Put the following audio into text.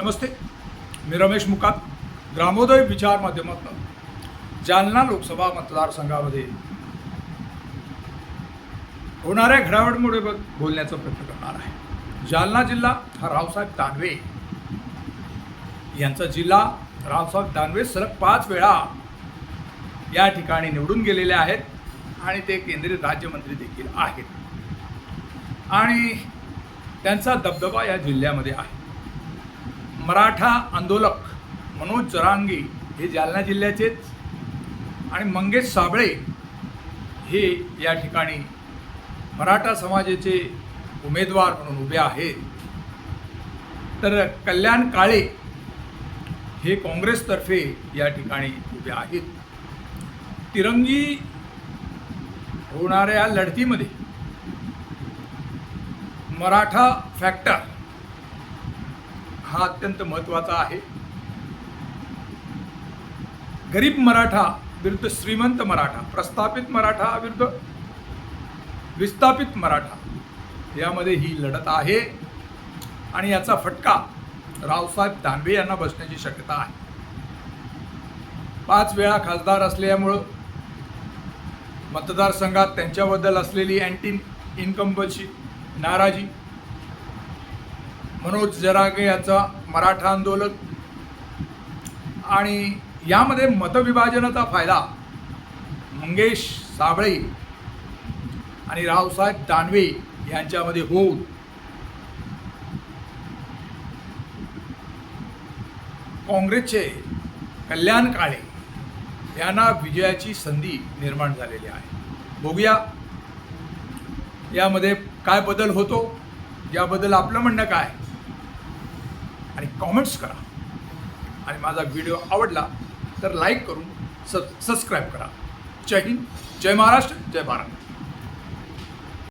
नमस्ते मी रमेश मुकात ग्रामोदय विचार माध्यमातून जालना लोकसभा मतदारसंघामध्ये. होणाऱ्या घडामोडीमुळे बोलण्याचा प्रयत्न करणार आहे. जालना जिल्हा हा रावसाहेब दानवे यांचा जिल्हा रावसाहेब दानवे सलग पाच वेळा या ठिकाणी निवडून गेलेले आहेत आणि ते केंद्रीय राज्यमंत्री देखील आहेत. आणि त्यांचा दबदबा या जिल्ह्यामध्ये आहे. मराठा आंदोलक मनोज चरांगे हे जालना जिल्ह्याचेच आणि मंगेश साबळे हे या ठिकाणी मराठा समाजाचे उमेदवार म्हणून उभे आहेत. तर कल्याण काळे हे काँग्रेसतर्फे या ठिकाणी उभे आहेत. तिरंगी होणाऱ्या लढतीमध्ये मराठा फॅक्टर हा अत्यंत महत्त्वाचा आहे. गरीब मराठा विरुद्ध श्रीमंत मराठा प्रस्थापित मराठा विरुद्ध विस्थापित मराठा यामध्ये ही लढत आहे. आणि याचा फटका रावसाहेब दानवे यांना बसण्याची शक्यता आहे. पाच वेळा खासदार असल्यामुळं मतदारसंघात त्यांच्याबद्दल असलेली अँटी इन्कम्बन्सी नाराजी मनोज जरागे याचा मराठा आंदोलन. आणि यामध्ये मतविभाजनाचा फायदा मंगेश साबळे आणि रावसाहेब दानवे यांच्यामध्ये होऊन. काँग्रेसचे कल्याण काळे यांना विजयाची संधी निर्माण झालेली आहे. बघूया यामध्ये काय बदल होतो याबद्दल आपलं म्हणणं काय? आणि कॉमेंट्स करा. आणि माझा व्हिडिओ आवडला तर लाईक करून सब सबस्क्राईब करा. जय हिंद जय महाराष्ट्र जय भारत.